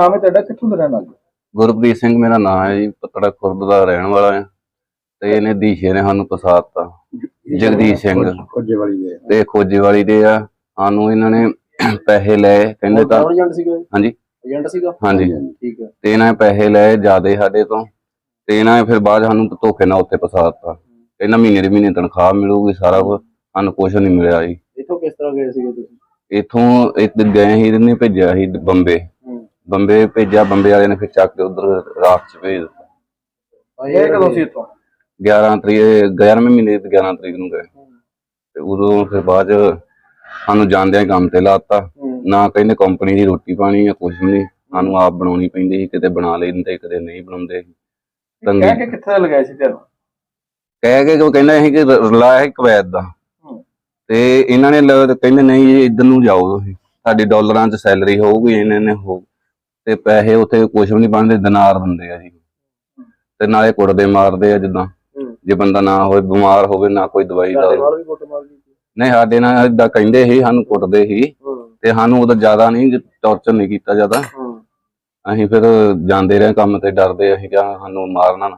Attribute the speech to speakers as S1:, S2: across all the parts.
S1: ਨਾਮ ਹੈ ਤੁਹਾਡਾ? ਕਿੱਥੋਂ ਦਾ ਰਹਿਣ ਵਾਲੇ ਹੋ?
S2: ਗੁਰਪ੍ਰੀਤ ਸਿੰਘ ਮੇਰਾ ਨਾਮ ਹੈ ਜੀ ਪਤੜਾ ਖੁਰਦ ਦਾ ਰਹਿਣ ਵਾਲਾ ਹੈ। ਤੇ ਇਹਨੇ ਦੀਸ਼ੇ ਨੇ ਸਾਨੂੰ ਫਸਾਤਾ ਜਗਦੀਸ਼ ਸਿੰਘ।
S1: ਖੋਜੇ ਵਾਲੀ ਦੇ।
S2: ਤੇ ਖੋਜੇ ਵਾਲੀ ਦੇ ਆ। ਸਾਨੂੰ ਇਹਨਾਂ ਨੇ ਪੈਸੇ ਲਏ ਕਹਿੰਦੇ ਤਾਂ
S1: ਏਜੰਟ ਸੀਗਾ?
S2: ਹਾਂਜੀ।
S1: ਏਜੰਟ ਸੀਗਾ?
S2: ਹਾਂਜੀ।
S1: ਠੀਕ ਹੈ।
S2: ਤੇ ਇਹਨਾਂ ਨੇ ਪੈਸੇ ਲਏ ਜਿਆਦੇ ਸਾਡੇ ਤੋਂ। ਤੇ ਇਹਨਾਂ ਨੇ ਫਿਰ ਬਾਅਦ ਸਾਨੂੰ ਧੋਖੇ ਨਾਲ ਉੱਤੇ ਫਸਾਤਾ ਕਹਿੰਦਾ ਮਹੀਨੇ ਦੇ ਮਹੀਨੇ ਤਨਖਾਹ ਮਿਲੂਗੀ ਸਾਰਾ ਕੁਝ ਸਾਨੂੰ ਕੁਝ ਨਹੀਂ ਮਿਲਿਆ ਜੀ।
S1: ਇਥੋਂ ਕਿਸ ਤਰ੍ਹਾਂ ਗਏ ਸੀਗੇ ਤੁਸੀਂ?
S2: ਇਥੋਂ ਇੱਕ ਗਏ ਸੀ ਇਹਨੇ ਭੇਜਿਆ ਸੀ ਬੰਬੇ।
S1: ਹੂੰ
S2: ਬੰਬੇ ਭੇਜਿਆ ਬੰਬੇ ਵਾਲੇ ਨੇ ਫਿਰ ਚੱਕ ਕੇ ਉਧਰ ਰਾਤ 'ਚ ਭੇਜ ਦਿੱਤਾ।
S1: ਇਹ ਕਦੋਂ ਸੀ ਇਥੋਂ?
S2: 11 ਤਰੀਕ 11ਵੇਂ ਮਹੀਨੇ ਦੀ 11 ਤਰੀਕ ਨੂੰ ਗਏ। ਤੇ ਉਦੋਂ ਫਿਰ ਬਾਅਦ ਸਾਨੂੰ ਜਾਂਦਿਆਂ ਹੀ ਕੰਮ ਤੇ ਲਾਤਾ ਨਾ ਕਹਿੰਦੇ ਕੰਪਨੀ ਦੀ ਰੋਟੀ ਪਾਣੀ ਆ ਕੁਝ ਨਹੀਂ। ਸਾਨੂੰ ਆਪ ਬਣਾਉਣੀ ਪੈਂਦੀ ਸੀ ਕਿਤੇ ਬਣਾ ਲੈਂਦੇ ਕਿਤੇ ਨਹੀਂ ਬਣਾਉਂਦੇ। ਸੀ। ਤੰਗੀ।
S1: ਕਹਿ ਕੇ ਕਿੱਥੇ ਲਗਾਇਆ ਸੀ ਤੁਹਾਨੂੰ
S2: ਕਹਿ ਕੇ ਉਹ ਕਹਿੰਦਾ ਸੀ ਕਿ ਰਲਾਇਆ ਹੈ ਕੁਵੈਤ ਦਾ। ਤੇ ਇਹਨਾਂ ਨੇ ਕਹਿੰਦੇ ਨਹੀਂ ਇੱਧਰ ਨੂੰ ਜਾਓ ਤੁਸੀਂ। ਸਾਡੀ ਡਾਲਰਾਂ 'ਚ ਸੈਲਰੀ ਹੋਊਗੀ ਇਹਨਾਂ ਨੇ ਹੋ ਤੇ ਪੈਸੇ ਉੱਥੇ ਕੁਝ ਵੀ ਨਹੀਂ ਬਣਦੇ ਦਿਨਾਰ ਦਿੰਦੇ ਆ ਜੀ। ਤੇ ਨਾਲੇ ਕੁੱਟਦੇ ਮਾਰਦੇ ਆ ਜਿੱਦਾਂ। ਜੇ ਬੰਦਾ ਨਾ ਹੋਵੇ ਬਿਮਾਰ ਹੋਵੇ ਨਾ ਕੋਈ ਦਵਾਈ ਦਾ ਨਹੀਂ ਸਾਡੇ ਨਾਲ ਏਦਾਂ ਕਹਿੰਦੇ ਸੀ ਸਾਨੂੰ ਕੁੱਟਦੇ ਸੀ। ਤੇ ਸਾਨੂੰ ਉਹਦਾ ਜ਼ਿਆਦਾ ਨਹੀਂ ਟੌਰਚਰ ਨਹੀਂ ਕੀਤਾ ਜ਼ਿਆਦਾ। ਅਸੀਂ ਫਿਰ ਜਾਂਦੇ ਰਹੇ ਕੰਮ ਤੇ ਡਰਦੇ ਅਸੀਂ ਕਿਹਾ ਸਾਨੂੰ ਮਾਰਨਾ ਨਾ।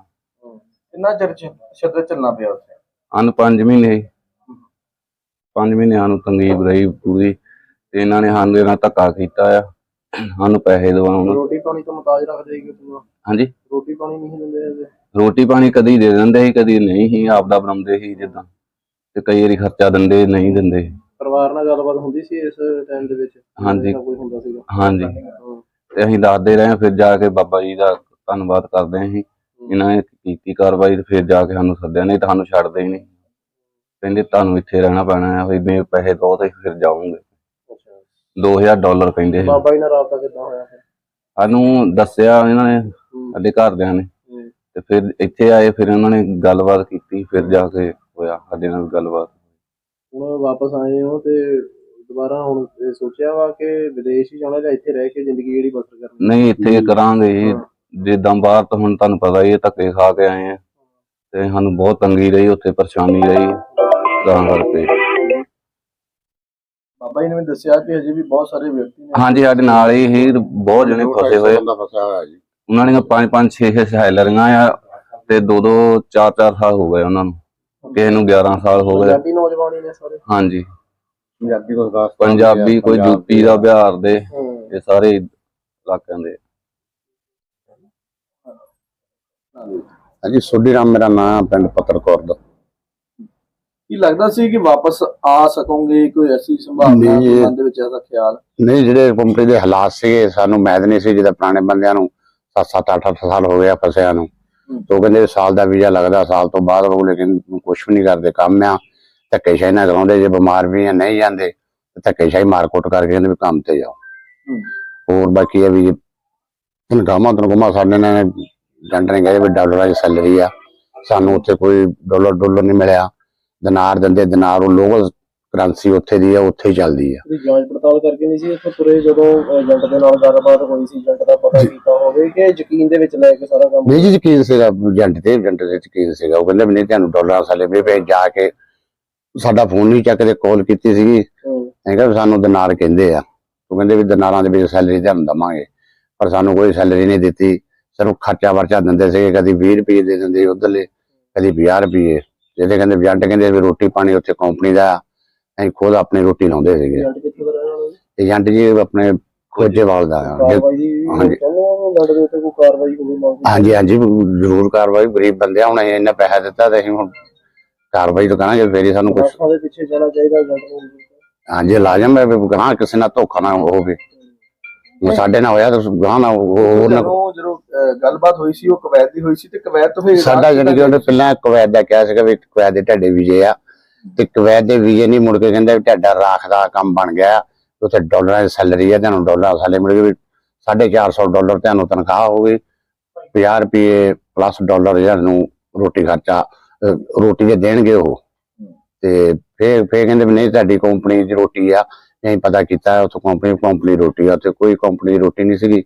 S1: ਕਿੰਨਾ ਚਿਰ ਸ਼ਬਦ ਚੱਲਣਾ ਪਿਆ ਉੱਥੇ?
S2: ਹਨ 5 ਮਹੀਨੇ 5 ਮਹੀਨੇ ਸਾਨੂੰ ਤੰਗੀਬ ਰਹੀ ਪੂਰੀ। ਤੇ ਇਹਨਾਂ ਨੇ ਸਾਨੂੰ ਇਹਨਾਂ ਧੱਕਾ ਕੀਤਾ ਆ। ਸਾਨੂੰ ਪੈਸੇ ਦਿਵਾਉਣ
S1: ਰੋਟੀ ਪਾਣੀ ਤੋਂ ਮੁਤਾਜ ਰੱਖਦੇ ਸੀਗੇ ਤੁਹਾਨੂੰ
S2: ਹਾਂਜੀ।
S1: ਰੋਟੀ ਪਾਣੀ ਨਹੀਂ ਦਿੰਦੇ ਹੈਗੇ
S2: ਰੋਟੀ ਪਾਣੀ ਕਦੀ ਦੇ ਦਿੰਦੇ ਸੀ ਕਦੀ ਨਹੀਂ ਸੀ ਆਪਦਾ ਬਣਾਉਂਦੇ ਸੀ ਜਿੱਦਾਂ। ਤੇ ਕਈ ਵਾਰੀ ਖਰਚਾ ਦਿੰਦੇ ਨਹੀਂ ਦਿੰਦੇ।
S1: ਪਰਿਵਾਰ ਨਾਲ ਗੱਲਬਾਤ ਹੁੰਦੀ ਸੀ ਇਸ ਟਾਈਮ ਦੇ ਵਿੱਚ?
S2: ਹਾਂਜੀ।
S1: ਕੋਈ ਹੁੰਦਾ ਸੀਗਾ?
S2: ਹਾਂਜੀ।
S1: ਹੂੰ।
S2: ਤੇ ਅਸੀਂ ਦੱਸਦੇ ਰਹੇ ਫਿਰ ਜਾ ਕੇ ਬਾਬਾ ਜੀ ਦਾ ਧੰਨਵਾਦ ਕਰਦੇ ਹਾਂ ਅਸੀਂ। ਇਹਨਾਂ ਨੇ ਕੀਤੀ ਕਾਰਵਾਈ ਤੇ ਫਿਰ ਜਾ ਕੇ ਸਾਨੂੰ ਸੱਦਿਆ ਨਹੀਂ ਤਾਂ ਸਾਨੂੰ ਛੱਡਦੇ ਹੀ ਨਹੀਂ। ਕਹਿੰਦੇ ਤੁਹਾਨੂੰ ਇੱਥੇ ਰਹਿਣਾ ਪੈਣਾ ਹੈ ਵੀ ਮੇਰੇ ਪੈਸੇ ਦੋ ਤੇ ਫਿਰ
S1: ਅੱਛਾ
S2: 2000 ਡਾਲਰ ਕਹਿੰਦੇ ਸੀ।
S1: ਬਾਬਾ ਜੀ ਨਾਲ ਰਾਬਤਾ ਕਿੱਦਾਂ ਹੋਇਆ ਫਿਰ?
S2: ਸਾਨੂੰ ਦੱਸਿਆ ਇਹਨਾਂ ਨੇ। ਸਾਡੇ ਘਰਦਿਆਂ ਨੇ। ਤੇ ਫਿਰ ਇੱਥੇ ਆਏ ਫਿਰ ਇਹਨਾਂ ਨੇ ਗੱਲਬਾਤ ਕੀਤੀ ਫਿਰ ਜਾ ਕੇ ਹੋਇਆ ਸਾਡੇ ਨਾਲ ਗੱਲਬਾਤ।
S1: ਹੁਣ ਵਾਪਸ ਆਏ ਹੋ ਤੇ ਦੁਬਾਰਾ ਹੁਣ ਇਹ ਸੋਚਿਆ ਵਾ ਕਿ ਵਿਦੇਸ਼ ਹੀ ਜਾਣਾ ਜਾਂ ਇੱਥੇ ਰਹਿ ਕੇ ਜ਼ਿੰਦਗੀ ਜਿਹੜੀ ਬਸਰ ਕਰਨੀ?
S2: ਨਹੀਂ ਇੱਥੇ ਕਰਾਂਗੇ ਜੀ। ਜਿੱਦਾਂ ਬਾਹਰ ਤਾਂ ਹੁਣ ਤੁਹਾਨੂੰ ਪਤਾ ਹੀ ਹੈ ਧੱਕੇ ਖਾ ਕੇ ਆਏ ਆ। ਤੇ ਸਾਨੂੰ ਬਹੁਤ ਤੰਗੀ ਰਹੀ ਉੱਥੇ ਪਰੇਸ਼ਾਨੀ ਰਹੀ। ਤਾਂ ਕਰਕੇ।
S1: ਬਾਬਾ ਜੀ ਨੇ ਮੈਨੂੰ ਦੱਸਿਆ ਕਿ ਅਜੇ ਵੀ ਬਹੁਤ ਸਾਰੇ ਵਿਅਕਤੀ ਨੇ
S2: ਹਾਂਜੀ ਸਾਡੇ ਨਾਲ ਹੀ ਹੀ ਬਹੁਤ ਜਣੇ ਫਸੇ ਹੋਏ
S3: ਬੰਦਾ ਫਸਿਆ ਹੋਇਆ ਜੀ।
S2: ਉਹਨਾਂ ਦੀਆਂ ਪੰਜ ਪੰਜ 6 6 ਸਹਾਇਲਰੀਆਂ ਆ ਤੇ ਦੋ ਦੋ ਚਾਰ ਚਾਰ ਸਾਲ ਹੋ ਗਏ ਉਹਨਾਂ ਨੂੰ। ਕਿਸੇ ਨੂੰ 11 ਸਾਲ ਹੋ ਗਏ।
S1: ਪੰਜਾਬੀ ਨੌਜਵਾਨ ਨੇ ਸਾਰੇ।
S2: ਹਾਂਜੀ।
S3: ਪੰਜਾਬੀ ਕੋਲ ਦਾਸ
S2: ਪੰਜਾਬੀ ਕੋਈ ਯੂਪੀ ਦਾ ਬਿਹਾਰ ਦੇ ਇਹ ਸਾਰੇ ਇਲਾਕਿਆਂ ਦੇ
S3: ਹਾਂਜੀ ਸੋਢੀ ਰਾਮ ਮੇਰਾ ਨਾਮ ਪਿੰਡ ਪੱਤਰਕੌਰ ਦਾ।
S1: ਕੀ ਲੱਗਦਾ ਸੀ ਕਿ ਵਾਪਸ ਆ ਸਕੋਗੇ? ਕੋਈ ਐਸੀ ਸੰਭਾਵਨਾ
S3: ਨਹੀਂ, ਇਹ-
S1: ਮਨ ਦੇ ਵਿੱਚ ਐਸਾ ਖਿਆਲ?
S3: ਨਹੀਂ ਜਿਹੜੇ ਕੰਪਨੀ ਦੇ ਹਾਲਾਤ ਸੀਗੇ ਸਾਨੂੰ ਮੈਦ ਨਹੀਂ ਸੀ ਜਿਹਦਾ ਪੁਰਾਣੇ ਬੰਦਿਆਂ ਨੂੰ 7-7 8-8 ਸਾਲ ਹੋ ਗਿਆ ਫਸਿਆ ਨੂੰ।
S1: ਹੂੰ।
S3: ਤੋਂ ਕਹਿੰਦੇ ਸਾਲ ਦਾ ਵੀਜ਼ਾ ਲੱਗਦਾ ਸਾਲ ਤੋਂ ਬਾਅਦ ਉਹ ਲੇਕਿਨ ਕੁਝ ਵੀ ਨਹੀਂ ਕਰਦੇ ਕੰਮ ਆ। ਧੱਕੇ ਸ਼ਾਹੀ ਨਾਲ ਕਰਾਉਂਦੇ ਜੇ ਬਿਮਾਰ ਵੀ ਆ ਨਹੀਂ ਜਾਂਦੇ ਤੇ ਧੱਕੇ ਸ਼ਾਹੀ ਮਾਰਕੁੱਟ ਕਰਕੇ ਕਹਿੰਦੇ ਵੀ ਕੰਮ ਤੇ ਜਾਓ।
S1: ਹੂੰ।
S3: ਹੋਰ ਬਾਕੀ ਇਹ ਵੀ ਤਨਖਾਹਾਂ ਤਨਖਾਹਾਂ ਸਾਡੇ ਨੇ ਏਜੰਟ ਨੇ ਵੀ ਡਾਲਰਾਂ ਦੀ ਸੈਲਰੀ ਆ। ਸਾਨੂੰ ਉੱਥੇ ਕੋਈ ਡਾਲਰ ਡਾਲਰ ਨਹੀਂ ਮਿਲਿਆ। ਦਿਨਾਰ ਦਿੰਦੇ ਦਿਨਾਰ ਉਹ ਲੋਕਲ ਕਰੰਸੀ ਉੱਥੇ ਦੀ ਆ ਉੱਥੇ ਹੀ ਚੱਲਦੀ ਆ।
S1: ਜਾਂਚ ਪੜਤਾਲ ਕਰਕੇ ਨਹੀਂ ਸੀ ਇੱਥੇ ਤੁਰੇ ਜਦੋਂ ਏਜੰਟ ਦੇ ਨਾਲ ਗੱਲਬਾਤ ਹੋਈ ਸੀ ਏਜੰਟ ਦਾ ਪਤਾ ਕੀਤਾ ਹੋਵੇ ਕਿ ਯਕੀਨ ਦੇ ਵਿੱਚ ਲੈ ਕੇ ਸਾਰਾ ਕੰਮ
S3: ਨਹੀਂ ਜੀ ਯਕੀਨ ਸੀਗਾ ਏਜੰਟ ਤੇ ਏਜੰਟ ਦੇ ਯਕੀਨ ਸੀਗਾ। ਉਹ ਕਹਿੰਦੇ ਵੀ ਨਹੀਂ ਤੁਹਾਨੂੰ ਡਾਲਰਾਂ ਸਾਲੇ ਵੀ ਭੇਜ ਜਾ ਕੇ ਸਾਡਾ ਫੋਨ ਨਹੀਂ ਚੱਕਦੇ ਕਾਲ ਕੀਤੀ ਸੀਗੀ। ਵੀ ਸਾਨੂੰ ਦਿਨਾਰ ਕਹਿੰਦੇ ਆ। ਉਹ ਕਹਿੰਦੇ ਵੀ ਦਿਨਾਰਾਂ ਦੇ ਵਿੱਚ ਸੈਲਰੀ ਤੁਹਾਨੂੰ ਦਵਾਂਗੇ ਪਰ ਸਾਨੂੰ ਕੋਈ ਸੈਲਰੀ ਨਹੀਂ ਦਿੱਤੀ। ਸਿਰਫ ਖਰਚਾ ਵਰਚਾ ਦਿੰਦੇ ਸੀਗੇ ਕਦੀ 20 ਰੁਪਏ ਦੇ ਦਿੰਦੇ ਉਧਰਲੇ ਕਦੀ 50 ਰੁਪਏ ਜਿਹਦੇ ਕਹਿੰਦੇ ਏਜੰਟ ਕਹਿੰਦੇ ਵੀ ਰੋਟੀ ਪਾਣੀ ਉੱਥੇ ਕੰਪਨੀ ਦਾ ਅਸੀਂ ਖੁਦ ਆਪਣੀ ਰੋਟੀ ਲਾਉਂਦੇ ਸੀਗੇ।
S1: ਏਜੰਟ ਜੀ
S3: ਆਪਣੇ ਖੋਜੇਵਾਲ ਦਾ ਹਾਂਜੀ।
S1: ਉਹ
S3: ਹਾਂਜੀ ਜ਼ਰੂਰ ਕਾਰਵਾਈ ਗਰੀਬ ਬੰਦੇ ਹੁਣ ਇੰਨਾ ਪੈਸਾ ਦਿੱਤਾ ਤੇ ਅਸੀਂ ਹੁਣ ਕਾਰਵਾਈ ਤਾਂ ਕਰਾਂਗੇ ਫੇਰ ਹੀ ਸਾਨੂੰ ਕੁਝ
S1: ਪਿੱਛੇ ਜਾਣਾ ਚਾਹੀਦਾ
S3: ਹਾਂਜੀ ਲਾਜ਼ਮ ਹੈ ਵੀ ਗਾਂ ਕਿਸੇ ਨਾਲ ਧੋਖਾ ਨਾ ਹੋਵੇ। ਸਾਡੇ ਨਾਲ ਹੋਇਆ ਤਾਂ ਗਾਂ ਨਾ ਹੋਰ ਨਾ
S1: ਜਦੋਂ ਗੱਲਬਾਤ ਹੋਈ ਸੀ ਉਹ ਕਵੈਤ ਦੀ ਹੋਈ ਸੀ ਤੇ ਕਵੈਤ ਤੋਂ ਫਿਰ
S3: ਸਾਡਾ ਜਿਹੜੀ ਕਿ ਉਹਨੇ ਪਹਿਲਾਂ ਕੁਵੈਤ ਦਾ ਕਿਹਾ ਸੀਗਾ ਵੀ ਕੁਵੈਤ ਦੇ ਢੱਡੇ ਵੀਜ਼ੇ ਆ ਤੇ ਕੁਵੈਤ ਦੇ ਵੀਜ਼ੇ ਨਹੀਂ ਮੁੜ ਕੇ ਕਹਿੰਦਾ ਵੀ ਢੱਡਾ ਰਾਖ ਦਾ ਕੰਮ ਬਣ ਗਿਆ। ਉੱਥੇ ਡਾਲਰਾਂ ਦੀ ਸੈਲਰੀ ਆ ਤੁਹਾਨੂੰ ਡਾਲਰ ਸਾਲੇ ਮਿਲ ਗਏ ਵੀ 450 ਡਾਲਰ ਤੁਹਾਨੂੰ ਤਨਖਾਹ ਹੋਵੇ 50 ਰੁਪਏ ਪਲੱਸ ਡਾਲਰ ਜਿਹੜਾ ਨੂੰ ਰੋਟੀ ਖਰਚਾ ਰੋਟੀ ਦੇ ਦੇਣਗੇ ਉਹ। ਤੇ ਫੇਰ ਫੇਰ ਕਹਿੰਦੇ ਵੀ ਨਹੀਂ ਤੁਹਾਡੀ ਕੰਪਨੀ ਦੀ ਰੋਟੀ ਆ ਨਹੀਂ ਪਤਾ ਕੀਤਾ ਉੱਥੋਂ ਕੰਪਨੀ ਕੰਪਨੀ ਰੋਟੀ ਆ ਤੇ ਕੋਈ ਕੰਪਨੀ ਦੀ ਰੋਟੀ ਨਹੀਂ ਸੀਗੀ।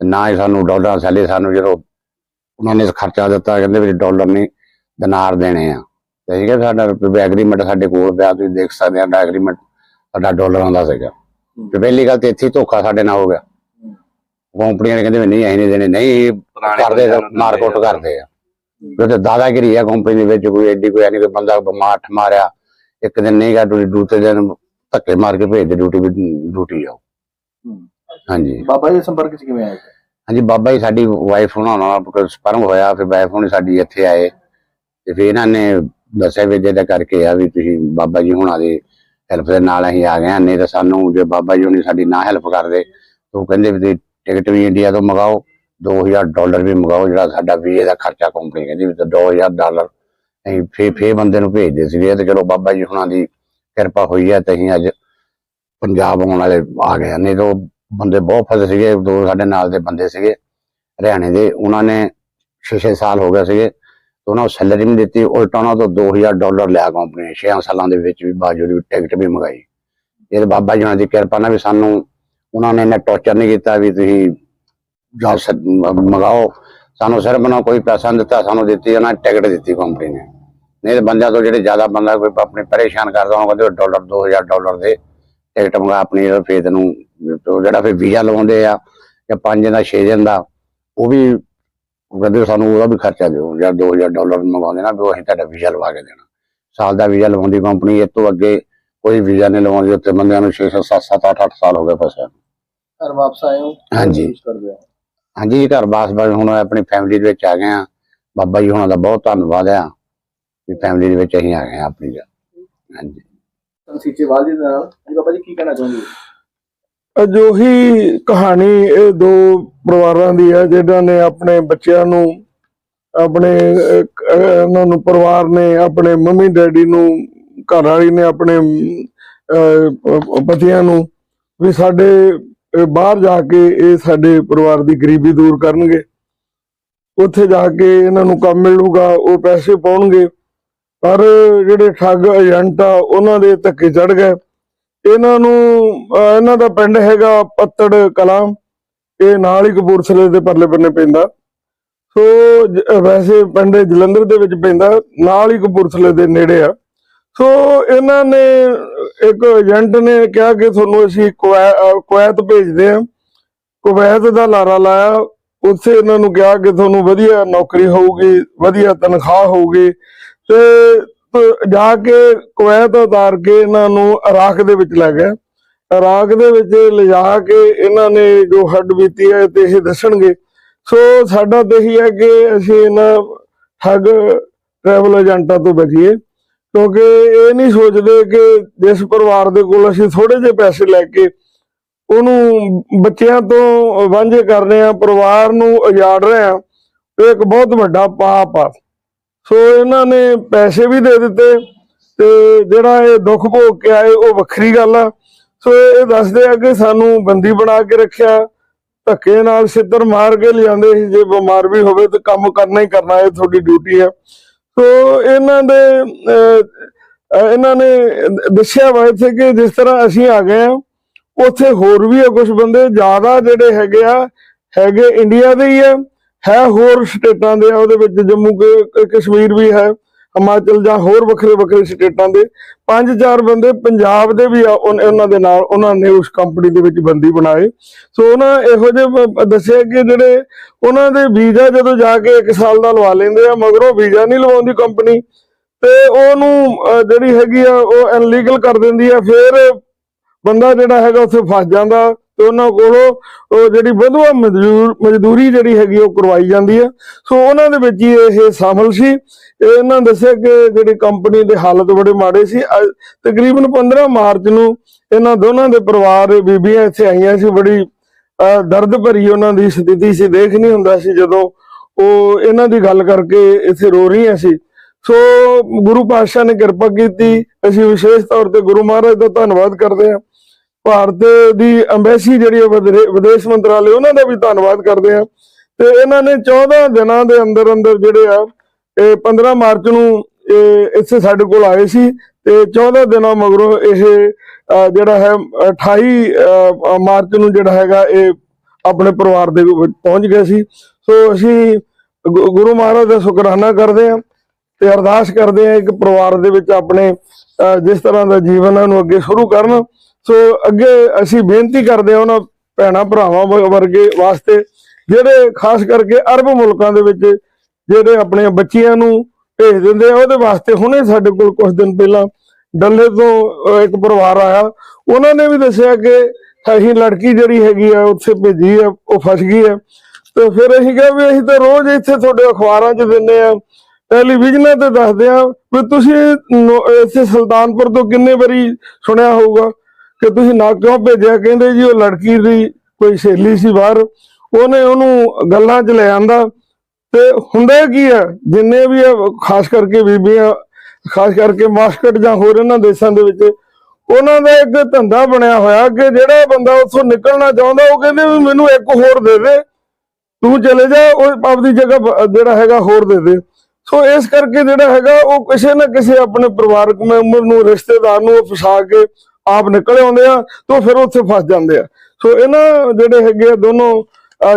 S3: ਨਾ ਹੀ ਸਾਨੂੰ ਡਾਲਰ ਸੈਲੇ ਸਾਨੂੰ ਜਦੋਂ ਉਹਨਾਂ ਨੇ ਖਰਚਾ ਦਿੱਤਾ ਕਹਿੰਦੇ ਵੀ ਡਾਲਰ ਨਹੀਂ ਦਿਨਾਰ ਦੇਣੇ ਆ। ਤੇ ਕਿਹਾ ਸਾਡਾ ਐਗਰੀਮੈਂਟ ਸਾਡੇ ਕੋਲ ਪਿਆ ਤੁਸੀਂ ਦੇਖ ਸਕਦੇ ਆ ਐਗਰੀਮੈਂਟ ਸਾਡਾ ਡਾਲਰਾਂ ਦਾ ਸੀਗਾ। ਤੇ ਪਹਿਲੀ ਗੱਲ ਤੇ ਇੱਥੇ ਧੋਖਾ ਸਾਡੇ ਨਾਲ ਹੋ ਗਿਆ। ਕੰਪਨੀਆਂ ਨੇ ਕਹਿੰਦੇ ਵੀ ਨਹੀਂ ਅਸੀਂ ਨਹੀਂ ਦੇਣੇ ਨਹੀਂ ਇਹ ਕਰਦੇ ਮਾਰਕੁੱਟ
S2: ਆ।
S3: ਕਰਦੇ ਆ। ਉਹ ਤੇ ਦਾਦਾਗਿਰੀ ਆ ਕੰਪਨੀ ਦੇ ਵਿੱਚ ਕੋਈ ਐਡੀ ਕੋਈ ਨਹੀਂ ਕੋਈ ਬੰਦਾ ਬਿਮਾਰ ਠ ਮਾਰਿਆ ਇੱਕ ਦਿਨ ਨਹੀਂ ਗਾ ਡਿਊਟੀ ਦੂਸਰੇ ਦਿਨ ਧੱਕੇ ਮਾਰ ਕੇ ਭੇਜ ਦੇ ਡਿਊਟੀ ਵੀ ਡਿਊਟੀ ਜਾਓ ਹਾਂਜੀ।
S1: ਬਾਬਾ ਜੀ ਦੇ ਸੰਪਰਕ ਚ ਕਿਵੇਂ ਆਏ
S3: ਹਾਂਜੀ ਬਾਬਾ ਜੀ ਸਾਡੀ ਵਾਈਫ ਹੁਣਾਂ ਨਾਲ ਸਪਰਮ ਹੋਇਆ ਫਿਰ ਵਾਈਫ ਹੁਣੀ ਸਾਡੀ ਇੱਥੇ ਆਏ। ਤੇ ਫਿਰ ਇਹਨਾਂ ਨੇ ਦੱਸਿਆ ਵੀ ਜਿਹਦਾ ਕਰਕੇ ਆ ਵੀ ਤੁਸੀਂ ਬਾਬਾ ਜੀ ਹੁਣਾਂ ਦੀ ਹੈਲਪ ਦੇ ਨਾਲ ਅਸੀਂ ਆ ਗਏ ਹਾਂ। ਨਹੀਂ ਤਾਂ ਸਾਨੂੰ ਜੇ ਬਾਬਾ ਜੀ ਹੁਣੀ ਸਾਡੀ ਨਾ ਹੈਲਪ ਕਰਦੇ ਤਾਂ ਉਹ ਕਹਿੰਦੇ ਵੀ ਤੁਸੀਂ ਟਿਕਟ ਵੀ ਇੰਡੀਆ ਤੋਂ ਮੰਗਾਓ 2000 ਡਾਲਰ ਵੀ ਮੰਗਾਓ ਜਿਹੜਾ ਸਾਡਾ ਵੀਜ਼ੇ ਦਾ ਖਰਚਾ ਕੰਪਨੀ ਕਹਿੰਦੀ ਵੀ ਤਾਂ 2000 ਡਾਲਰ ਅਸੀਂ ਫੇ ਫੇ ਬੰਦੇ ਨੂੰ ਭੇਜਦੇ ਸੀਗੇ। ਤੇ ਚਲੋ ਬਾਬਾ ਜੀ ਹੁਣਾਂ ਦੀ ਕਿਰਪਾ ਹੋਈ ਹੈ ਤੇ ਅਸੀਂ ਅੱਜ ਪੰਜਾਬ ਆਉਣ ਵਾਲੇ ਆ ਗਏ। ਨਹੀਂ ਤਾਂ ਬੰਦੇ ਬਹੁਤ ਫਸੇ ਸੀਗੇ, ਦੋ ਸਾਡੇ ਨਾਲ ਦੇ ਬੰਦੇ ਸੀਗੇ, ਹਰਿਆਣੇ ਦੇ। ਉਹਨਾਂ ਨੇ 6-6 ਸਾਲ ਹੋ ਗਏ ਸੀਗੇ, ਤੇ ਉਹਨਾਂ ਨੂੰ ਸੈਲਰੀ ਨਹੀਂ ਦਿੱਤੀ। ਉਲਟਾ ਉਹਨਾਂ ਤੋਂ 2000 ਡਾਲਰ ਲਿਆ ਕੰਪਨੀ ਨੇ 6 ਸਾਲਾਂ ਦੇ ਵਿੱਚ ਵੀ ਬਾਜੂ ਦੀ ਟਿਕਟ ਵੀ ਮੰਗਾਈ। ਇਹ ਬਾਬਾ ਜੀ ਦੀ ਕਿਰਪਾ ਨਾਲ ਵੀ ਸਾਨੂੰ ਉਹਨਾਂ ਨੇ ਇੰਨਾ ਟੌਰਚਰ ਨਹੀਂ ਕੀਤਾ ਵੀ ਤੁਸੀਂ ਜਾ ਮੰਗਾਓ। ਸਾਨੂੰ ਸਿਰਫ ਉਹਨਾਂ ਕੋਈ ਪੈਸਾ ਨਹੀਂ ਦਿੱਤਾ, ਸਾਨੂੰ ਦਿੱਤੀ, ਉਹਨਾਂ ਨੇ ਟਿਕਟ ਦਿੱਤੀ ਕੰਪਨੀ ਨੇ। ਨਹੀਂ ਤਾਂ ਬੰਦਿਆਂ ਤੋਂ ਜਿਹੜੇ ਜ਼ਿਆਦਾ ਬੰਦਾ ਕੋਈ ਆਪਣੇ ਪਰੇਸ਼ਾਨ ਕਰਦਾ ਉਹਨਾਂ ਕਹਿੰਦੇ ਡਾਲਰ 2000 ਡਾਲਰ ਦੇ ਟਿਕਟ ਮੰਗਾ, ਆਪਣੀ ਫੇਰ ਨੂੰ ਜਿਹੜਾ ਫਿਰ ਵੀਜ਼ਾ ਲਵਾਉਂਦੇ ਆ ਜਾਂ 5 ਦਾ 6 ਦਿਨ ਦਾ ਉਹ ਵੀ ਕਹਿੰਦੇ ਸਾਨੂੰ ਉਹਦਾ ਵੀ ਖਰਚਾ ਦਿਓ ਜਾਂ 2000 ਡਾਲਰ ਮੰਗਾਉਂਦੇ ਨਾ ਵੀ ਉਹ ਅਸੀਂ ਤੁਹਾਡਾ ਵੀਜ਼ਾ ਲਵਾ ਕੇ ਦੇਣਾ। ਸਾਲ ਦਾ ਵੀਜ਼ਾ ਲਵਾਉਂਦੀ ਕੰਪਨੀ ਇਸ ਤੋਂ ਅੱਗੇ ਕੋਈ ਵੀਜ਼ਾ ਨਹੀਂ ਲਵਾਉਂਦੀ ਉੱਤੇ ਬੰਦਿਆਂ ਨੂੰ 6 7 7 8 8 ਸਾਲ ਹੋ ਗਏ ਫਸਿਆ
S1: ਘਰ ਵਾਪਸ ਆਏ ਹੋ?
S3: ਹਾਂਜੀ। ਹਾਂਜੀ ਘਰ ਬਾਸ ਹੁਣ ਆਪਣੀ ਫੈਮਿਲੀ ਦੇ ਵਿੱਚ ਆ ਗਏ ਆ ਬਾਬਾ ਜੀ ਹੁਣਾਂ ਦਾ ਬਹੁਤ ਧੰਨਵਾਦ ਆ ਵੀ ਫੈਮਿਲੀ ਦੇ ਵਿੱਚ ਅਸੀਂ ਆ ਗਏ ਆ ਆਪਣੀ ਹਾਂਜੀ।
S1: ਸੀਚੇਵਾਲ ਜੀ ਦੇ ਨਾਲ। ਜੀ ਬਾਬਾ ਜੀ ਕੀ ਕਹਿਣਾ ਚਾਹੁੰਦੇ ਹੋ?
S4: ਅਜੋਹੀ ਕਹਾਣੀ ਇਹ ਦੋ ਪਰਿਵਾਰਾਂ ਦੀ ਹੈ ਜਿਨ੍ਹਾਂ ਨੇ ਆਪਣੇ ਬੱਚਿਆਂ ਨੂੰ ਆਪਣੇ ਅਹ, ਇਹਨਾਂ ਨੂੰ ਪਰਿਵਾਰ ਨੇ ਆਪਣੇ ਮੰਮੀ ਡੈਡੀ ਨੂੰ ਘਰ ਵਾਲੀ ਨੇ ਆਪਣੇ ਪਤੀਆਂ ਨੂੰ ਵੀ ਸਾਡੇ ਬਾਹਰ ਜਾ ਕੇ ਇਹ ਸਾਡੇ ਪਰਿਵਾਰ ਦੀ ਗਰੀਬੀ ਦੂਰ ਕਰਨਗੇ। ਉੱਥੇ ਜਾ ਕੇ ਇਹਨਾਂ ਨੂੰ ਕੰਮ ਮਿਲੂਗਾ ਉਹ ਪੈਸੇ ਪਾਉਣਗੇ ਪਰ ਜਿਹੜੇ ਠੱਗ ਏਜੰਟ ਆ ਉਹਨਾਂ ਦੇ ਧੱਕੇ ਚੜ ਗਏ। ਇਹਨਾਂ ਨੂੰ ਇਹਨਾਂ ਦਾ ਪਿੰਡ ਹੈਗਾ ਪੱਤੜ ਕਲਾਂ। ਇਹ ਨਾਲ ਹੀ ਕਪੂਰਥਲੇ ਦੇ ਪਰਲੇ ਬੰਨੇ ਪੈਂਦਾ। ਸੋ ਵੈਸੇ ਪਿੰਡ ਜਲੰਧਰ ਦੇ ਵਿੱਚ ਪੈਂਦਾ, ਨਾਲ ਹੀ ਕਪੂਰਥਲੇ ਦੇ ਨੇੜੇ ਆ। ਸੋ, ਇਹਨਾਂ ਨੇ ਇੱਕ ਏਜੰਟ ਨੇ ਕਿਹਾ ਕਿ ਤੁਹਾਨੂੰ ਅਸੀਂ ਕੁਵੈਤ ਭੇਜਦੇ ਆ ਕੁਵੈਤ ਦਾ ਲਾਰਾ ਲਾਇਆ। ਉੱਥੇ ਇਹਨਾਂ ਨੂੰ ਕਿਹਾ ਕਿ ਤੁਹਾਨੂੰ ਵਧੀਆ ਨੌਕਰੀ ਹੋਊਗੀ, ਵਧੀਆ ਤਨਖਾਹ ਹੋਊਗੀ। ਤੇ ਜਾ ਕੇ ਕੁਵੈਤ ਉਤਾਰ ਕੇ ਇਹਨਾਂ ਨੂੰ ਇਰਾਕ ਦੇ ਵਿੱਚ ਲੈ ਗਏ। ਇਰਾਕ ਦੇ ਵਿੱਚ ਲਿਜਾ ਕੇ ਇਹਨਾਂ ਨੇ ਜੋ ਹੱਡ ਬੀਤੀ ਹੈ ਤੇ ਇਹ ਦੱਸਣਗੇ। ਸੋ ਸਾਡਾ ਤਾਂ ਇਹੀ ਹੈ ਕਿ ਅਸੀਂ ਇਹਨਾਂ ਠੱਗ ਟਰੈਵਲ ਏਜੰਟਾਂ ਤੋਂ ਬਚੀਏ। ਕਿਉਂਕਿ ਇਹ ਨਹੀਂ ਸੋਚਦੇ ਕਿ ਜਿਸ ਪਰਿਵਾਰ ਦੇ ਕੋਲ ਅਸੀਂ ਥੋੜੇ ਜਿਹੇ ਪੈਸੇ ਲੈ ਕੇ ਉਹਨੂੰ ਬੱਚਿਆਂ ਤੋਂ ਵਾਂਝੇ ਕਰ ਰਹੇ ਆ ਪਰਿਵਾਰ ਨੂੰ ਉਜਾੜ ਰਹੇ ਆ ਇਹ ਇੱਕ ਬਹੁਤ ਵੱਡਾ ਪਾਪ ਆ। ਸੋ ਇਹਨਾਂ ਨੇ ਪੈਸੇ ਵੀ ਦੇ ਦਿੱਤੇ ਤੇ ਜਿਹੜਾ ਇਹ ਦੁੱਖ ਭੋਗ ਕੇ ਆਏ ਉਹ ਵੱਖਰੀ ਗੱਲ ਆ। ਸੋ ਇਹ ਦੱਸਦੇ ਆ ਕਿ ਸਾਨੂੰ ਬੰਦੀ ਬਣਾ ਕੇ ਰੱਖਿਆ, ਧੱਕੇ ਨਾਲ ਸਿੱਧਰ ਮਾਰ ਕੇ ਲਿਆਂਦੇ ਸੀ, ਜੇ ਬਿਮਾਰ ਵੀ ਹੋਵੇ ਤਾਂ ਕੰਮ ਕਰਨਾ ਹੀ ਕਰਨਾ, ਇਹ ਤੁਹਾਡੀ ਡਿਊਟੀ ਆ। ਸੋ ਇਹਨਾਂ ਦੇ ਇਹਨਾਂ ਨੇ ਦੱਸਿਆ ਵਾ ਇੱਥੇ ਕਿ ਜਿਸ ਤਰ੍ਹਾਂ ਅਸੀਂ ਆ ਗਏ ਆ, ਉੱਥੇ ਹੋਰ ਵੀ ਆ ਕੁਝ ਬੰਦੇ, ਜ਼ਿਆਦਾ ਜਿਹੜੇ ਹੈਗੇ ਆ, ਹੈਗੇ ਇੰਡੀਆ ਦੇ ਹੀ ਆ। ਹੈ ਹੋਰ ਸਟੇਟਾਂ ਦੇ, ਉਹਦੇ ਵਿੱਚ ਜੰਮੂ ਕਸ਼ਮੀਰ ਵੀ ਹੈ, ਹਿਮਾਚਲ ਜਾਂ ਹੋਰ ਵੱਖਰੇ ਵੱਖਰੇ ਸਟੇਟਾਂ ਦੇ। ਪੰਜ ਚਾਰ ਬੰਦੇ ਪੰਜਾਬ ਦੇ ਵੀ ਆ ਉਹਨਾਂ ਦੇ ਨਾਲ, ਉਹਨਾਂ ਨੇ ਉਸ ਕੰਪਨੀ ਦੇ ਵਿੱਚ ਬੰਦੀ ਬਣਾਏ। ਸੋ ਉਹਨਾਂ ਇਹੋ ਜਿਹੇ ਦੱਸਿਆ ਕਿ ਜਿਹੜੇ ਉਹਨਾਂ ਦੇ ਵੀਜ਼ਾ ਜਦੋਂ ਜਾ ਕੇ 1 ਸਾਲ ਦਾ ਲਵਾ ਲੈਂਦੇ ਆ, ਮਗਰੋਂ ਵੀਜ਼ਾ ਨਹੀਂ ਲਵਾਉਂਦੀ ਕੰਪਨੀ ਤੇ ਉਹਨੂੰ ਜਿਹੜੀ ਹੈਗੀ ਆ, ਉਹ ਇਨਲੀਗਲ ਕਰ ਦਿੰਦੀ ਆ, ਫਿਰ ਬੰਦਾ ਜਿਹੜਾ ਹੈਗਾ ਉੱਥੇ ਫਸ ਜਾਂਦਾ। ਤੇ ਉਹਨਾਂ ਕੋਲੋਂ, ਉਹ ਜਿਹੜੀ ਵਧੂਆ ਮਜ਼ਦੂਰ, ਮਜ਼ਦੂਰੀ ਜਿਹੜੀ ਹੈਗੀ ਉਹ ਕਰਵਾਈ ਜਾਂਦੀ ਹੈ ਸੋ ਉਹਨਾਂ ਦੇ ਵਿੱਚ ਹੀ ਇਹ ਸ਼ਾਮਲ ਸੀ। ਇਹਨਾਂ ਦੱਸਿਆ ਕਿ ਜਿਹੜੀ ਕੰਪਨੀ ਦੇ ਹਾਲਤ ਬੜੇ ਮਾੜੇ ਸੀ। ਤਕਰੀਬਨ 15 ਮਾਰਚ ਨੂੰ ਇਹਨਾਂ ਦੋਨਾਂ ਦੇ ਪਰਿਵਾਰ, ਬੀਬੀਆਂ ਇੱਥੇ ਆਈਆਂ ਸੀ। ਬੜੀ ਦਰਦ ਭਰੀ ਉਹਨਾਂ ਦੀ ਸਥਿਤੀ ਸੀ। ਦੇਖ ਨਹੀਂ ਹੁੰਦਾ ਸੀ ਜਦੋਂ ਉਹ ਇਹਨਾਂ ਦੀ ਗੱਲ ਕਰਕੇ ਇੱਥੇ ਰੋ ਰਹੀਆਂ ਸੀ। ਸੋ ਗੁਰੂ ਪਾਤਸ਼ਾਹ ਨੇ ਕਿਰਪਾ ਕੀਤੀ। ਅਸੀਂ ਵਿਸ਼ੇਸ਼ ਤੌਰ ਤੇ ਗੁਰੂ ਮਹਾਰਾਜ ਦਾ ਧੰਨਵਾਦ ਕਰਦੇ ਹਾਂ। ਭਾਰਤ ਦੀ ਐਮਬੈਸੀ ਜਿਹੜੀ ਹੈ ਵਿਦੇਸ਼ ਮੰਤਰਾਲੇ ਉਹਨਾਂ ਦਾ ਵੀ ਧੰਨਵਾਦ ਕਰਦੇ ਹਾਂ ਤੇ ਇਹਨਾਂ ਨੇ 14 ਦਿਨਾਂ ਦੇ ਅੰਦਰ ਅੰਦਰ ਜਿਹੜੇ ਆ ਇਹ 15 ਮਾਰਚ ਨੂੰ ਇਹ ਇੱਥੇ ਸਾਡੇ ਕੋਲ ਆਏ ਸੀ ਤੇ 14 ਦਿਨਾਂ ਮਗਰੋਂ ਇਹ ਜਿਹੜਾ ਹੈ 28 ਮਾਰਚ ਨੂੰ ਜਿਹੜਾ ਹੈਗਾ ਇਹ ਆਪਣੇ ਪਰਿਵਾਰ ਦੇ ਪਹੁੰਚ ਗਏ ਸੀ। ਸੋ ਅਸੀਂ ਗੁਰੂ ਮਹਾਰਾਜ ਦਾ ਸ਼ੁਕਰਾਨਾ ਕਰਦੇ ਹਾਂ ਤੇ ਅਰਦਾਸ ਕਰਦੇ ਹਾਂ ਇੱਕ ਪਰਿਵਾਰ ਦੇ ਵਿੱਚ ਆਪਣੇ ਅਹ, ਜਿਸ ਤਰ੍ਹਾਂ ਦਾ ਜੀਵਨ ਹੈ ਉਹਨੂੰ ਅੱਗੇ ਸ਼ੁਰੂ ਕਰਨ। ਸੋ ਅੱਗੇ ਅਸੀਂ ਬੇਨਤੀ ਕਰਦੇ ਹਾਂ ਉਹਨਾਂ ਭੈਣਾ ਭਰਾਵਾਂ ਵ- ਵਰਗੇ ਵਾਸਤੇ, ਜਿਹੜੇ ਖਾਸ ਕਰਕੇ ਅਰਬ ਮੁਲਕਾਂ ਦੇ ਵਿੱਚ ਜਿਹੜੇ ਆਪਣੇ ਬੱਚਿਆਂ ਨੂੰ ਭੇਜ ਦਿੰਦੇ ਆ, ਉਹਦੇ ਵਾਸਤੇ ਹੁਣੇ ਸਾਡੇ ਕੋਲ ਕੁਝ ਦਿਨ ਪਹਿਲਾਂ ਡੱਲੇ ਤੋਂ ਇੱਕ ਪਰਿਵਾਰ ਆਇਆ। ਉਹਨਾਂ ਨੇ ਵੀ ਦੱਸਿਆ ਕਿ ਅਸੀਂ ਲੜਕੀ ਜਿਹੜੀ ਹੈਗੀ ਆ, ਉੱਥੇ ਭੇਜੀ ਆ, ਉਹ ਫਸ ਗਈ ਆ। ਤੇ ਫਿਰ ਅਸੀਂ ਕਿਹਾ ਵੀ ਅਸੀਂ ਤਾਂ ਰੋਜ਼ ਇੱਥੇ ਤੁਹਾਡੇ ਅਖਬਾਰਾਂ 'ਚ ਦਿੰਦੇ ਆ, ਟੈਲੀਵਿਜ਼ਨਾਂ ਤੇ ਦੱਸਦੇ ਆ ਵੀ ਤੁਸੀਂ ਇੱਥੇ ਸੁਲਤਾਨਪੁਰ ਤੋਂ ਕਿੰਨੇ ਵਾਰੀ ਸੁਣਿਆ ਹੋਊਗਾ? ਕਿ ਤੁਸੀਂ ਨਾ ਕਿਉਂ ਭੇਜਿਆ? ਕਹਿੰਦੇ ਜੀ ਉਹ ਲੜਕੀ ਦੀ ਕੋਈ ਸਹੇਲੀ ਸੀ ਬਾਹਰ। ਉਹਨੇ ਉਹਨੂੰ ਗੱਲਾਂ 'ਚ ਲੈ ਆਂਦਾ। ਤੇ ਹੁੰਦਾ ਕੀ ਆ? ਜਿੰਨੇ ਵੀ ਖਾਸ ਕਰਕੇ ਬੀਬੀਆਂ, ਖਾਸ ਕਰਕੇ ਮਾਸਕਟ ਜਾਂ ਹੋਰ ਇਹਨਾਂ ਦੇਸ਼ਾਂ ਦੇ ਵਿੱਚ, ਉਹਨਾਂ ਦਾ ਇੱਕ ਧੰਦਾ ਬਣਿਆ ਹੋਇਆ ਕਿ ਜਿਹੜਾ ਬੰਦਾ ਉੱਥੋਂ ਨਿਕਲਣਾ ਚਾਹੁੰਦਾ, ਉਹ ਕਹਿੰਦੇ ਵੀ ਮੈਨੂੰ ਇੱਕ ਹੋਰ ਦੇ ਦੇ। ਤੂੰ ਚਲੇ ਜਾ, ਉਹ ਆਪਦੀ ਜਗ੍ਹਾ ਜਿਹੜਾ ਹੈਗਾ ਹੋਰ ਦੇ ਦੇ। ਸੋ ਇਸ ਕਰਕੇ ਜਿਹੜਾ ਹੈਗਾ, ਉਹ ਕਿਸੇ ਨਾ ਕਿਸੇ ਆਪਣੇ ਪਰਿਵਾਰਕ ਮੈਂਬਰ ਨੂੰ, ਰਿਸ਼ਤੇਦਾਰ ਨੂੰ ਫਸਾ ਕੇ ਆਪ ਨਿਕਲ ਆਉਂਦੇ ਆ ਤੋਂ ਫਿਰ ਉੱਥੇ ਫਸ ਜਾਂਦੇ ਆ। ਸੋ ਇਹਨਾਂ ਜਿਹੜੇ ਹੈਗੇ ਆ ਦੋਨੋਂ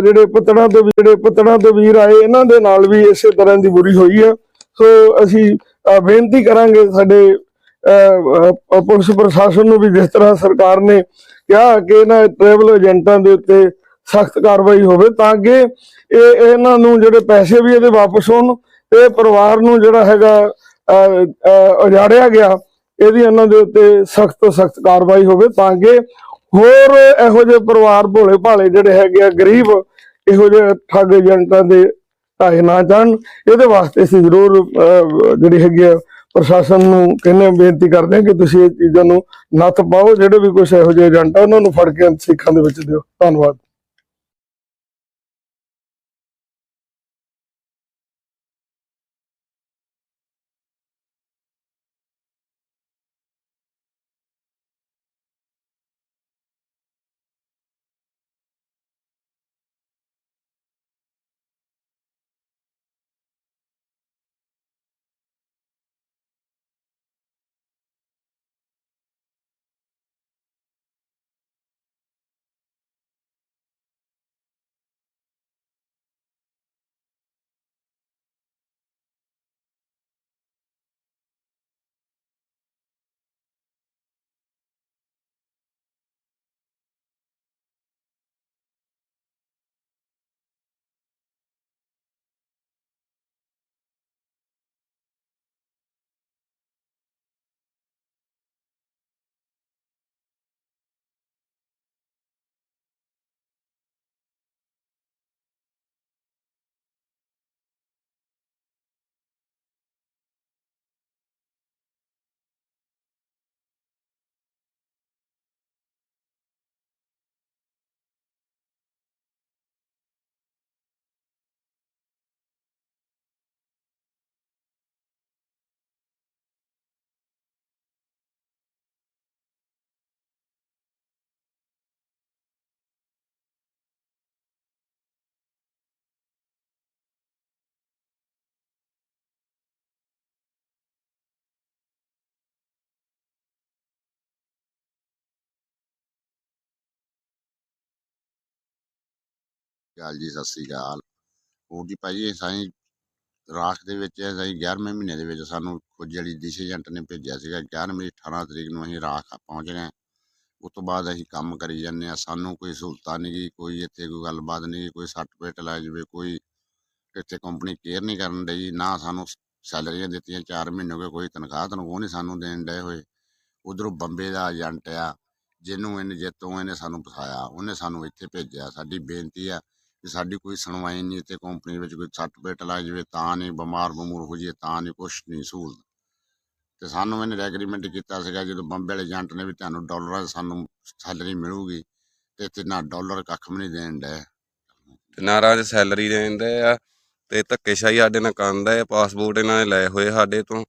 S4: ਜਿਹੜੇ ਪੁੱਤੜਾਂ ਦੇ ਜਿਹੜੇ ਪੁੱਤੜਾਂ ਤੋਂ ਵੀਰ ਆਏ ਇਹਨਾਂ ਦੇ ਨਾਲ ਵੀ ਇਸੇ ਤਰ੍ਹਾਂ ਦੀ ਬੁਰੀ ਹੋਈ ਆ। ਸੋ ਅਸੀਂ ਬੇਨਤੀ ਕਰਾਂਗੇ ਸਾਡੇ ਪੁਲਿਸ ਪ੍ਰਸ਼ਾਸਨ ਨੂੰ ਵੀ ਜਿਸ ਤਰ੍ਹਾਂ ਸਰਕਾਰ ਨੇ ਕਿਹਾ ਕਿ ਇਹਨਾਂ ਟਰੈਵਲ ਏਜੰਟਾਂ ਦੇ ਉੱਤੇ ਸਖਤ ਕਾਰਵਾਈ ਹੋਵੇ ਤਾਂ ਕਿ ਇਹ ਇਹਨਾਂ ਨੂੰ ਜਿਹੜੇ ਪੈਸੇ ਵੀ ਇਹਦੇ ਵਾਪਸ ਹੋਣ ਤੇ ਪਰਿਵਾਰ ਨੂੰ ਜਿਹੜਾ ਹੈਗਾ ਅਹ, ਉਜਾੜਿਆ ਗਿਆ। ਇਹਦੀ ਇਹਨਾਂ ਦੇ ਉੱਤੇ ਸਖਤ ਤੋਂ ਸਖਤ ਕਾਰਵਾਈ ਹੋਵੇ ਤਾਂ ਕਿ ਹੋਰ ਇਹੋ ਜਿਹੇ ਪਰਿਵਾਰ ਭੋਲੇ ਭਾਲੇ ਜਿਹੜੇ ਹੈਗੇ ਆ, ਗਰੀਬ, ਇਹੋ ਜਿਹੇ ਠੱਗ ਏਜੰਟਾਂ ਦੇ ਢਾਏ ਨਾ ਜਾਣ ਇਹਦੇ ਵਾਸਤੇ ਅਸੀਂ ਜ਼ਰੂਰ ਜਿਹੜੀ ਹੈਗੀ ਆ, ਪ੍ਰਸ਼ਾਸਨ ਨੂੰ ਕਹਿੰਦੇ ਬੇਨਤੀ ਕਰਦੇ ਹਾਂ ਕਿ ਤੁਸੀਂ ਇਹ ਚੀਜ਼ਾਂ ਨੂੰ ਨੱਥ ਪਾਓ, ਜਿਹੜੇ ਵੀ ਕੁਝ ਇਹੋ ਜਿਹੇ ਏਜੰਟ ਆ, ਉਹਨਾਂ ਨੂੰ ਫੜ ਕੇ ਸਿੱਖਾਂ ਦੇ ਵਿੱਚ ਦਿਓ। ਧੰਨਵਾਦ।
S3: ਗੱਲ ਜੀ ਸਤਿ ਸ੍ਰੀ ਅਕਾਲ। ਹੋਰ ਜੀ ਭਾਜੀ ਇਹ ਸਾਈ ਰਾਖ ਦੇ ਵਿੱਚ ਅਸੀਂ 11ਵੇਂ ਮਹੀਨੇ ਦੇ ਵਿੱਚ ਸਾਨੂੰ ਕੁਝ ਜਿਹੜੀ ਦਿਸ਼ ਏਜੰਟ ਨੇ ਭੇਜਿਆ ਸੀਗਾ। 11ਵੀਂ 18 ਤਰੀਕ ਨੂੰ ਅਸੀਂ ਰਾਖ ਪਹੁੰਚ ਗਏ ਉਸ ਤੋਂ ਬਾਅਦ ਅਸੀਂ ਕੰਮ ਕਰੀ ਜਾਂਦੇ ਆ ਸਾਨੂੰ ਕੋਈ ਸਹੂਲਤਾਂ ਨਹੀਂ ਗੀ ਕੋਈ ਇੱਥੇ ਕੋਈ ਗੱਲਬਾਤ ਨਹੀਂ ਕੋਈ ਸਰਟੀਫਿਕੇਟ ਲੈ ਜਾਵੇ, ਕੋਈ ਇੱਥੇ ਕੰਪਨੀ ਕੇਅਰ ਨਹੀਂ ਕਰਨ ਡਈ, ਨਾ ਸਾਨੂੰ ਸੈਲਰੀਆਂ ਦਿੱਤੀਆਂ। 4 ਮਹੀਨੇ ਹੋ ਗਏ, ਕੋਈ ਤਨਖਾਹ ਤਨਖਾਹ ਨਹੀਂ ਸਾਨੂੰ ਦੇਣ ਡਏ ਹੋਏ। ਉਧਰੋਂ ਬੰਬੇ ਦਾ ਏਜੰਟ ਆ, ਜਿਹਨੂੰ ਇਹਨੇ, ਜਿੱਤੋਂ ਇਹਨੇ ਸਾਨੂੰ ਫਸਾਇਆ, ਉਹਨੇ ਸਾਨੂੰ ਇੱਥੇ ਭੇਜਿਆ। ਸਾਡੀ ਬੇਨਤੀ ਆ ਕਿ ਸਾਡੀ ਕੋਈ ਸੁਣਵਾਈ ਨਹੀਂ, ਇੱਥੇ ਕੰਪਨੀ ਵਿੱਚ ਕੋਈ ਸਰਟੀਫਿਕੇਟ ਲੱਗ ਜਾਵੇ ਤਾਂ ਨਹੀਂ, ਬਿਮਾਰ ਬਮੂਰ ਹੋ ਜਾਈਏ ਤਾਂ ਨਹੀਂ, ਕੁਛ ਨਹੀਂ ਸਹੂਲਤ। ਤੇ ਸਾਨੂੰ ਇਹਨੇ ਐਗਰੀਮੈਂਟ ਕੀਤਾ ਸੀਗਾ ਜਦੋਂ ਬੰਬੇ ਵਾਲੇ ਏਜੰਟ ਨੇ ਵੀ ਤੁਹਾਨੂੰ ਡਾਲਰਾਂ ਸਾਨੂੰ ਸੈਲਰੀ ਮਿਲੂਗੀ ਤੇ ਇੱਥੇ ਨਾ ਡਾਲਰ ਕੱਖ ਵੀ ਨਹੀਂ ਦੇਣ ਡਏ।
S2: ਤੇ ਨਾ ਰਾਜ ਸੈਲਰੀ ਦਿੰਦੇ ਆ ਤੇ ਧੱਕੇਸ਼ਾਹੀ ਸਾਡੇ ਨਾਲ ਕਰਦੇ ਆ ਪਾਸਪੋਰਟ ਇਹਨਾਂ ਨੇ ਲਏ ਹੋਏ ਸਾਡੇ ਤੋਂ।